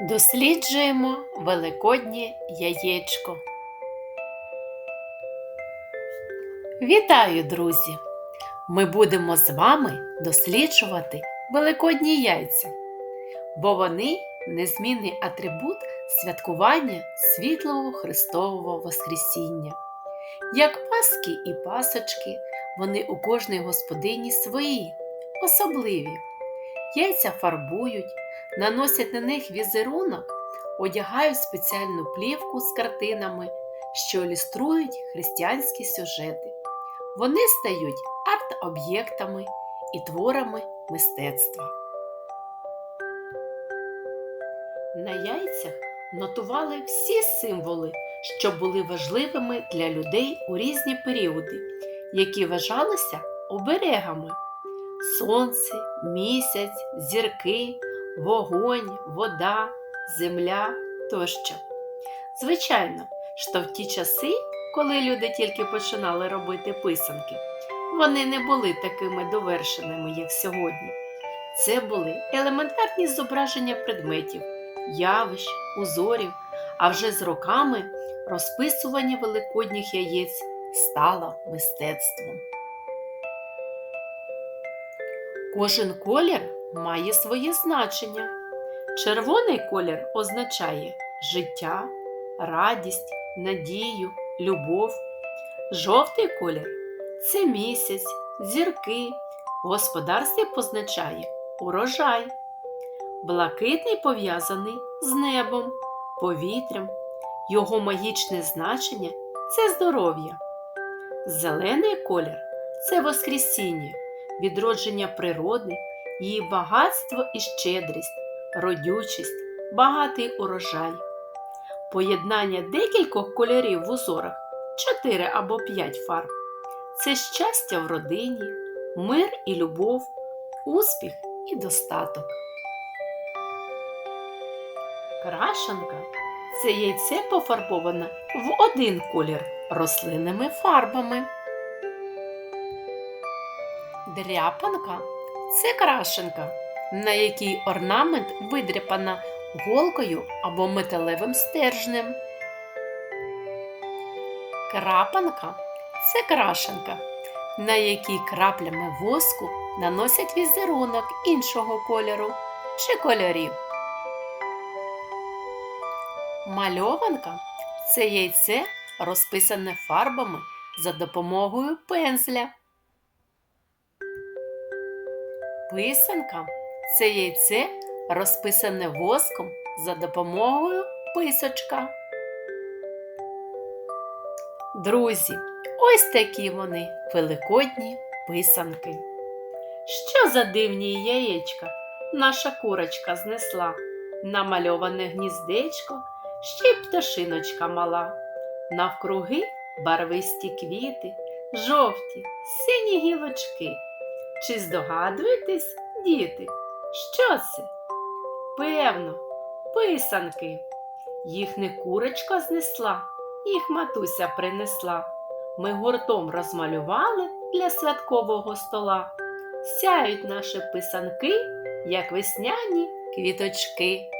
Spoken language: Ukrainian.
Досліджуємо Великоднє яєчко. Вітаю, друзі! Ми будемо з вами досліджувати великодні яйця, бо вони незмінний атрибут святкування світлого Христового Воскресіння. Як паски і пасочки, вони у кожній господині свої, особливі. Яйця фарбують, наносять на них візерунок, одягають спеціальну плівку з картинами, що ілюструють християнські сюжети. Вони стають арт-об'єктами і творами мистецтва. На яйцях нотували всі символи, що були важливими для людей у різні періоди, які вважалися оберегами сонце, місяць, зірки, вогонь, вода, земля тощо. Звичайно, що в ті часи, коли люди тільки починали робити писанки, вони не були такими довершеними, як сьогодні. Це були елементарні зображення предметів, явищ, узорів, а вже з роками розписування великодніх яєць стало мистецтвом. Кожен колір має своє значення. Червоний колір означає життя, радість, надію, любов. Жовтий колір це місяць, зірки. В господарстві позначає урожай. Блакитний пов'язаний з небом, повітрям. Його магічне значення це здоров'я. Зелений колір це воскресіння відродження природи, її багатство і щедрість, родючість, багатий урожай. Поєднання декількох кольорів в узорах 4 або 5 фарб це щастя в родині, мир і любов, успіх і достаток. Крашенка це яйце пофарбоване в один колір рослинними фарбами. Дряпанка це крашенка, на якій орнамент видряпана голкою або металевим стержнем. Крапанка це крашенка, на якій краплями воску наносять візерунок іншого кольору чи кольорів. Мальованка це яйце, розписане фарбами за допомогою пензля. Писанка це яйце, розписане воском за допомогою писочка. Друзі, ось такі вони великодні писанки. Що за дивні яєчка наша курочка знесла? Намальоване гніздечко, ще й пташиночка мала. Навкруги барвисті квіти, жовті, сині гілочки. Чи здогадуєтесь, діти, що це? Певно, писанки. Їх не курочка знесла, їх матуся принесла. Ми гуртом розмалювали для святкового стола. Сяють наші писанки, як весняні квіточки.